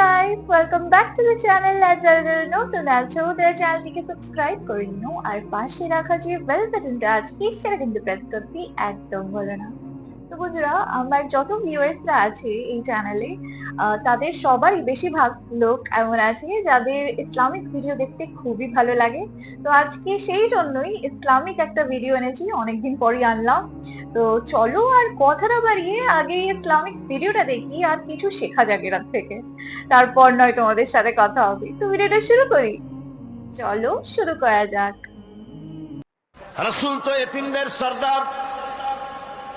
Guys welcome back to the channel আর যারা যারা নতুন আছো তারা চ্যানেলটিকে সাবস্ক্রাইব করে নিও আর পাশে রাখা যে বেল বাটনটা আছে সেটা কিন্তু প্রেস করতে একদম ভুলো না। তো বন্ধুরা, আমার যত ভিউয়ার্সরা আছে এই চ্যানেলে তাদের সবারই বেশিরভাগ লোক এমন আছে যাদের ইসলামিক ভিডিও দেখতে খুবই ভালো লাগে। তো আজকে সেই জন্যই ইসলামিক একটা ভিডিও এনেছি, অনেকদিন পরই আনলাম। তো চলো আর কথাটা বাড়িয়ে আগে ইসলামিক ভিডিওটা দেখি আর কিছু শেখা যাক এর থেকে। তারপর নয় তোমাদের সাথে কথা হবে। তো ভিডিওটা শুরু করি। চলো শুরু করা যাক। রসুল তো এতিমদের সর্দার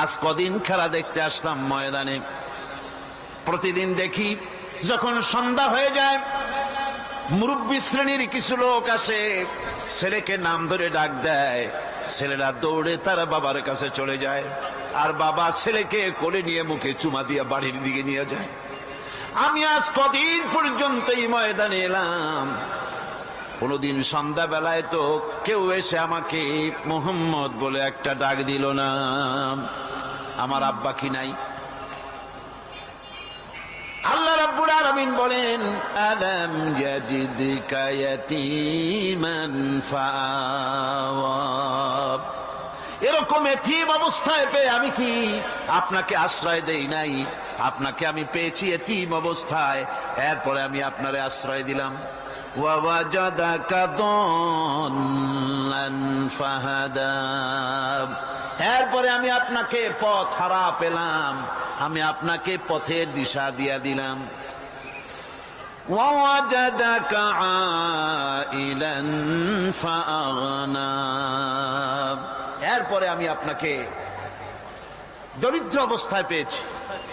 আজ কদিন খেলা দেখতে আসলাম ময়দানে। প্রতিদিন দেখি যখন সন্ধ্যা হয়ে যায়, মুরব্বী শ্রেণির কিছু লোক আসে, ছেলেকে নাম ধরে ডাক দেয়। ছেলেরা দৌড়ে তার বাবার কাছে চলে যায় আর বাবা ছেলেকে কোলে নিয়ে মুখে চুমা দিয়ে বাড়ির দিকে নিয়ে যায়। আমি আজ কদিন পর্যন্ত এই ময়দানে এলাম। কোনোদিন সন্ধ্যাবেলায় তো কেউ এসে আমাকে মোহাম্মদ বলে একটা ডাক দিল না। আমার আব্বা কি নাই? আল্লাহ রাব্বুল আলামিন বলেন, আলাম ইয়াজিদকা ইয়াতীমান ফাআওয়া এরকম এতিম অবস্থায় পেয়ে আমি কি আপনাকে আশ্রয় দেই নাই? আপনাকে আমি পেয়েছি এতিম অবস্থায়, এরপরে আমি আপনারে আশ্রয় দিলাম। ওয়াওয়াজাদাকা দল্লান ফাহাদা এরপরে আমি আপনাকে পথ হারা পেলাম আমি আপনাকে পথের দিশা দিয়া দিলাম ووجدك عائلا فأغنى এরপরে আমি আপনাকে দরিদ্র অবস্থায় পেয়েছি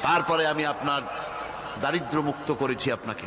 তারপরে আমি আপনার দারিদ্র মুক্ত করেছি আপনাকে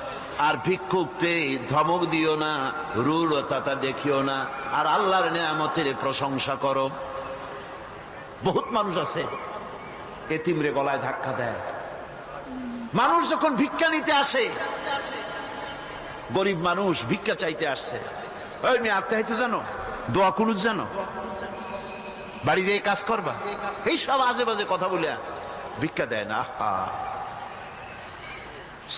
আর ভিক্ষুকতে ধমক দিও না রূঢ়তা দেখিও না, আর আল্লাহর নেয়ামতের প্রশংসা করো। বহুত মানুষ আছে, এতিমরে গলায় ধাক্কা দেয়। মানুষ যখন ভিক্ষা নিতে আসে, গরিব মানুষ ভিক্ষা চাইতে আসছে। ওই মেয়ে জানো, দোয়া কুনুজ জানো। বাড়ি যেয়ে কাজ করবা, এই সব আজে বাজে কথা বলিয়া ভিক্ষা দেয় না, আহা।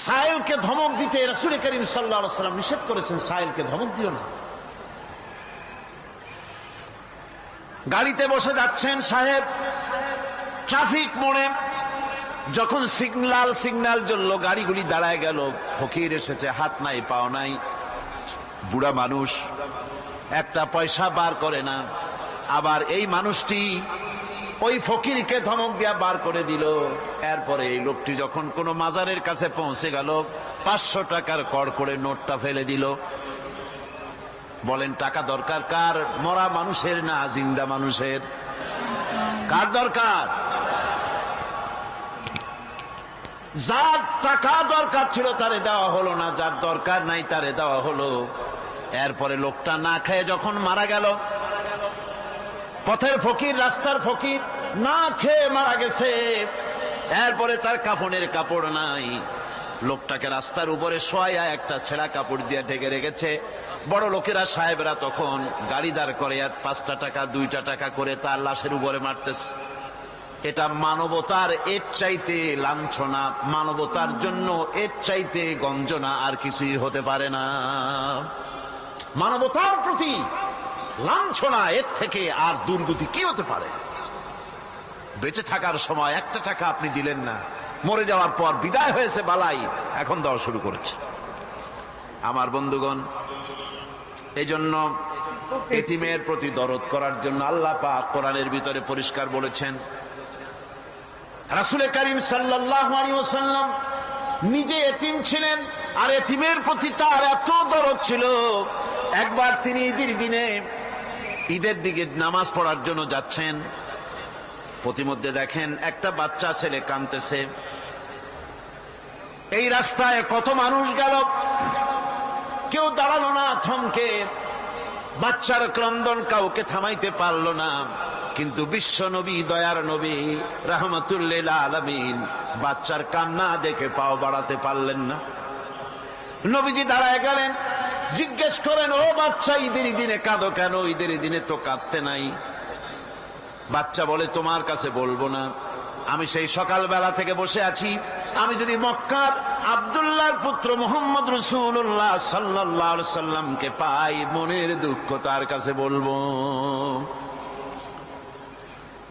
সাহেলকে ধমক দিতে রসুল করিম সাল্লাহ নিষেধ করেছেন সাহেলকে ধমক দিও না। গাড়িতে বসে যাচ্ছেন সাহেব, ট্রাফিক মোড়ে, যখন সিগনাল সিগনাল জ্বলল, গাড়িগুলি দাঁড়ায় গেল, ফকির এসেছে, হাত নাই, পাও নাই, বুড়া মানুষ, একটা পয়সা বার করে না, আবার এই মানুষটি ওই ফকিরকে ধমক দিয়া বার করে দিল। এরপরে এই লোকটি যখন কোন মাজারের কাছে পৌঁছে গেল, পাঁচশো টাকার কর করে নোটটা ফেলে দিল। বলেন, টাকা দরকার কার? মরা মানুষের না জিন্দা মানুষের? কার দরকার? যার টাকা দরকার ছিল তারে দেওয়া হলো না, যার দরকার নাই তারে দেওয়া হলো। এরপরে লোকটা না খেয়ে যখন মারা গেল পথের ফকির, রাস্তার ফকির, না খেয়ে মারা গেছে। এরপরে তার কাপড়ের কাপড় নাই। লোকটাকে রাস্তার উপরে শোয়া একটা ছেঁড়া কাপড় দিয়ে ঢেকে রেখেছে। বড় লোকেরা, সাহেবরা তখন গাড়ি দাঁড় করে আর পাঁচটা টাকা, দুইটা টাকা করে তার লাশের উপরে মারতেছে। এটা মানবতার এর চাইতে লাঞ্ছনা, মানবতার জন্য এর চাইতে গঞ্জনা আর কিছুই হতে পারে না। মানবতার প্রতি লাঞ্ছনা এর থেকে আর দুর্গতি কি হতে পারে? বেঁচে থাকার সময় একটা টাকা আপনি দিলেন না। মরে যাওয়ার পর বিদায় হয়েছে বালাই, এখন দেওয়া শুরু করেছে। আমার বন্ধুগণ এই জন্য এতিমের প্রতি দরদ করার জন্য আল্লাহ পাক কোরআনের ভিতরে পরিষ্কার বলেছেন রাসুলে করিম সাল্লাম নিজে এতিম ছিলেন আর এতিমের প্রতি তার এত দরদ ছিল। একবার তিনি ঈদের দিনে ঈদের দিকে নামাজ পড়ার জন্য যাচ্ছেন। প্রতিমধ্যে দেখেন একটা বাচ্চা ছেলে কানতেছে এই রাস্তায় কত মানুষ গেল। কেউ দাঁড়াল না থমকে। বাচ্চার ক্রন্দন কাউকে থামাইতে পারল না। কিন্তু বিশ্ব নবী, দয়ার নবী, রহমতুল্লিল আলমিন বাচ্চার কান্না দেখে পাও বাড়াতে পারলেন না। নবীজি দাঁড়ায় গেলেন। জিজ্ঞেস করেন, ও বাচ্চা, ঈদের দিনে কাঁদো কেন? ঈদের দিনে তো কাঁদতে নাই। বাচ্চা বলে, তোমার কাছে বলব না। আমি সেই সকালবেলা থেকে বসে আছি। আমি যদি মক্কার আবদুল্লাহর পুত্র মোহাম্মদ রসুল্লাহ সাল্লাহ সাল্লামকে পাই, মনের দুঃখ তার কাছে বলব।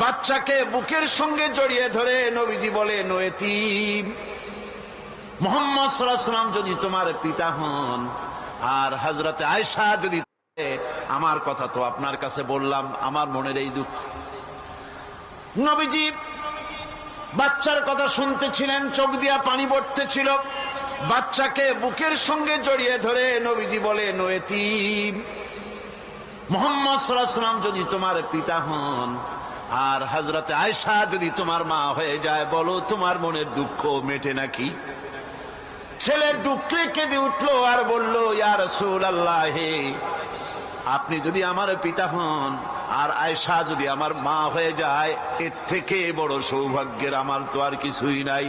বাচ্চাকে বুকের সঙ্গে জড়িয়ে ধরে নবীজি বলে নয়েতিম মোহাম্মদ সাল্লাম যদি তোমার পিতা হন আর হজরতে আয়সা যদি আমার কথা তো আপনার কাছে বললাম, আমার মনের এই দুঃখ। নবীজি বাচ্চার কথা শুনতেছিলেন, চোখ দিয়া পানি পড়তেছিল। বাচ্চাকে বুকের সঙ্গে জড়িয়ে ধরে নবীজি বলে নয়েতিম মোহাম্মদ সাল্লাম যদি তোমার পিতা হন আর হজরতে আয়সা যদি তোমার মা হয়ে যায়, বলো তোমার মনের দুঃখ মেটে নাকি? ছেলে ডুকরে কেঁদে উঠল আর বলল ইয়ার সুল আল্লাহ আপনি যদি আমার পিতা হন আর আয়সা যদি আমার মা হয়ে যায়, এর থেকে বড় সৌভাগ্যের আমার তো আর কিছুই নাই।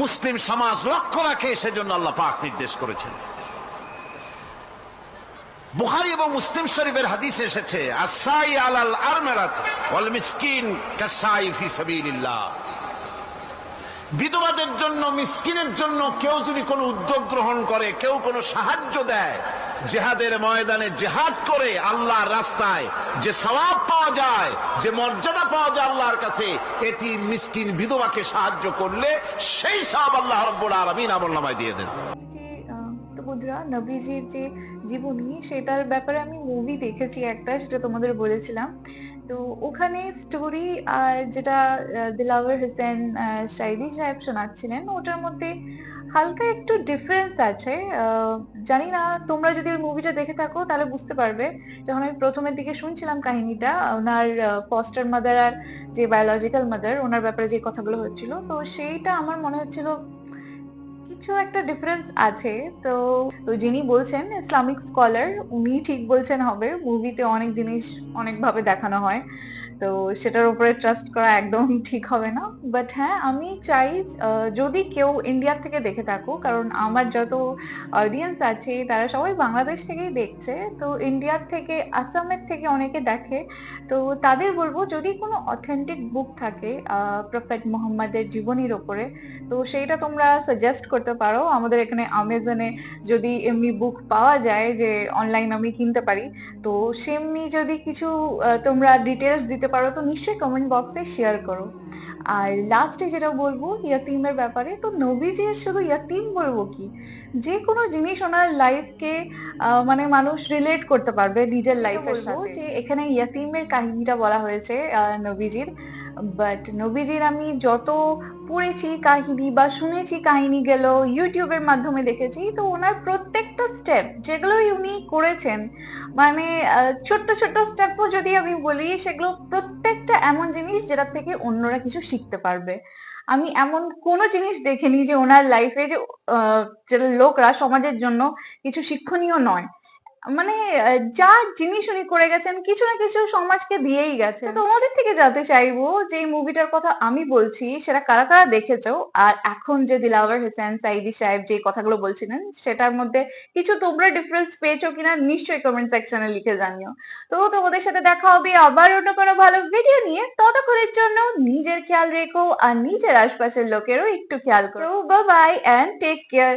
মুসলিম সমাজ লক্ষ্য রাখে, সেজন্য আল্লাহ পাক নির্দেশ করেছেন। বুখারি এবং মুসলিম শরীফের হাদিস এসেছে বিধবাদের জন্য, মিসকিনের জন্য কেউ যদি কোনো উদ্যোগ গ্রহণ করে, কেউ কোনো সাহায্য দেয় জেহাদের ময়দানে জেহাদ করে আল্লাহর রাস্তায় যে সবাব পাওয়া যায়, যে মর্যাদা পাওয়া যায় আল্লাহর কাছে, এটি মিসকিন বিধবাকে সাহায্য করলে সেই সব আল্লাহ রব্বুল আলমিন আমল নামায় দিয়ে দেন। বন্ধুরা, নবীজির যে জীবনী, সেটার ব্যাপারে আমি মুভি দেখেছি একটা, সেটা তোমাদের বলেছিলাম। তো ওখানে স্টোরি আর যেটা দিলাওয়ার হোসেন সাইদি সাহেব শোনাচ্ছিলেন, ওটার মধ্যে হালকা একটু ডিফারেন্স আছে। জানি না, তোমরা যদি ওই মুভিটা দেখে থাকো, তাহলে বুঝতে পারবে। যখন আমি প্রথমের দিকে শুনছিলাম কাহিনীটা, ওনার ফস্টার মাদার আর যে বায়োলজিক্যাল মাদার ওনার ব্যাপারে যে কথাগুলো হচ্ছিল, তো সেইটা আমার মনে হচ্ছিল কিছু একটা ডিফারেন্স আছে। তো তো যিনি বলছেন ইসলামিক স্কলার উনি ঠিক বলছেন হবে। মুভিতে অনেক জিনিস অনেকভাবে দেখানো হয়। তো সেটার উপরে ট্রাস্ট করা একদম ঠিক হবে না। বাট হ্যাঁ আমি চাই যদি কেউ ইন্ডিয়ার থেকে দেখে থাকো কারণ আমার যত অডিয়েন্স আছে, তারা সবাই বাংলাদেশ থেকেই দেখছে। তো ইন্ডিয়ার থেকে, আসামের থেকে অনেকে দেখে। তো তাদের বলব, যদি কোনো অথেন্টিক বুক থাকে প্রফেট মোহাম্মদের জীবনীর ওপরে, তো সেইটা তোমরা সাজেস্ট করতে পারো। আমাদের এখানে আমেজনে যদি এমনি বুক পাওয়া যায়, যে অনলাইন আমি কিনতে পারি, তো সেমনি যদি কিছু তোমরা ডিটেলস দিতে পারো তো নিশ্চয়ই কমেন্ট বক্সে শেয়ার করো। আর লাস্টে যেটা বলব ইয়াতিমের ব্যাপারে তো নবীজির শুধু ইয়াতিম বলব কি? যে কোনো জিনিস ওনার লাইফকে মানে মানুষ রিলেট করতে পারবে নিজের লাইফের সাথে। যে এখানে ইয়াতিমের কাহিনীটা বলা হয়েছে নবীজির। বাট নবীজির আমি যত পড়েছি কাহিনী বা শুনেছি কাহিনী গেল ইউটিউবের মাধ্যমে দেখেছি তো ওনার প্রত্যেকটা স্টেপ যেগুলো উনি করেছেন মানে ছোট্ট ছোট্ট স্টেপও যদি আমি বলি সেগুলো প্রত্যেকটা এমন জিনিস যেটা থেকে অন্যরা কিছু শিখতে পারবে। আমি এমন কোনো জিনিস দেখিনি যে ওনার লাইফে যে লোকরা সমাজের জন্য কিছু শিক্ষণীয় নয়। মানে যা জিনিস উনি করে গেছেন, কিছু না কিছু সমাজকে দিয়েই গেছে তো তোমাদের থেকে জানতে চাইব যে এই মুভিটার কথা আমি বলছি, সেটা কারা কারা দেখেছ? আর এখন যে দিলাওয়ার হোসেন, সাইদি সাহেব যে কথাগুলো বলছিলেন, সেটার মধ্যে কিছু তোমরা ডিফারেন্স পেয়েছ কিনা, নিশ্চয়ই কমেন্ট সেকশনে লিখে জানিও। তো তোমাদের সাথে দেখা হবে আবার অন্য কোনো ভালো ভিডিও নিয়ে। ততক্ষণের জন্য নিজের খেয়াল রেখো আর নিজের আশপাশের লোকেরও একটু খেয়াল করো। Bye bye and take care